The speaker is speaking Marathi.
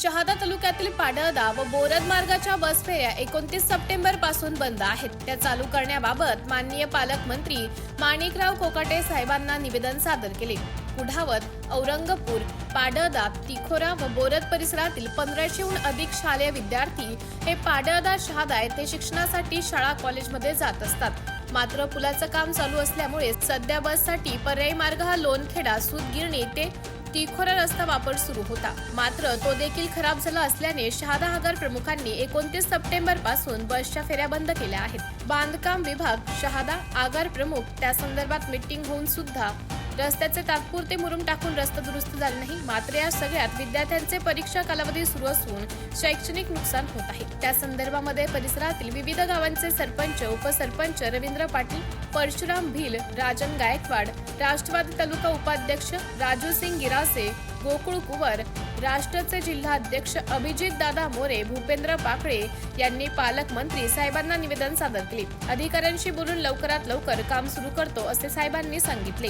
शहादा तालुक्यातील पाडळदा व बोरद मार्गाच्या बस फेऱ्या एकोणतीस सप्टेंबरपासून बंद आहेत. त्या चालू करण्याबाबत माननीय पालकमंत्री माणिकराव कोकाटे साहेबांना निवेदन सादर केले. कुढावत औरंगपूर पाडळदा तिखोरा व बोरद परिसरातील पंधराशेहून अधिक शालेय विद्यार्थी हे पाडळदा शहादा येथे शिक्षणासाठी शाळा कॉलेजमध्ये जात असतात. मात्र पुलाचं काम चालू असल्यामुळे सध्या बससाठी पर्यायी मार्ग हा लोणखेडा सुतगिरणी ते तिखोरा रस्ता वापर सुरू होता. मात्र तो देखील खराब झाला असल्याने शहादा आगार प्रमुखांनी एकोणतीस सप्टेंबरपासून बसच्या फेऱ्या बंद केल्या आहेत. बांधकाम विभाग शहादा आगार प्रमुख त्या संदर्भात मीटिंग होऊन सुद्धा रस्त्याचे तात्पुरते मुरुम टाकून रस्ता दुरुस्त झाले नाही मात्र या सगळ्यात विद्यार्थ्यांचे परीक्षा कालावधी सुरू असून शैक्षणिक नुकसान होत आहे. त्या संदर्भामध्ये परिसरातील विविध गावांचे सरपंच उपसरपंच रवींद्र पाटील परशुराम भील राजन गायकवाड राष्ट्रवादी तालुका उपाध्यक्ष राजू सिंग गिरासे गोकुळ कुवर राष्ट्रचे जिल्हाध्यक्ष अभिजित दादा मोरे भूपेंद्र पाकळे यांनी पालकमंत्री साहेबांना निवेदन सादर केले. अधिकाऱ्यांशी बोलून लवकरात लवकर काम सुरू करतो असे साहेबांनी सांगितले.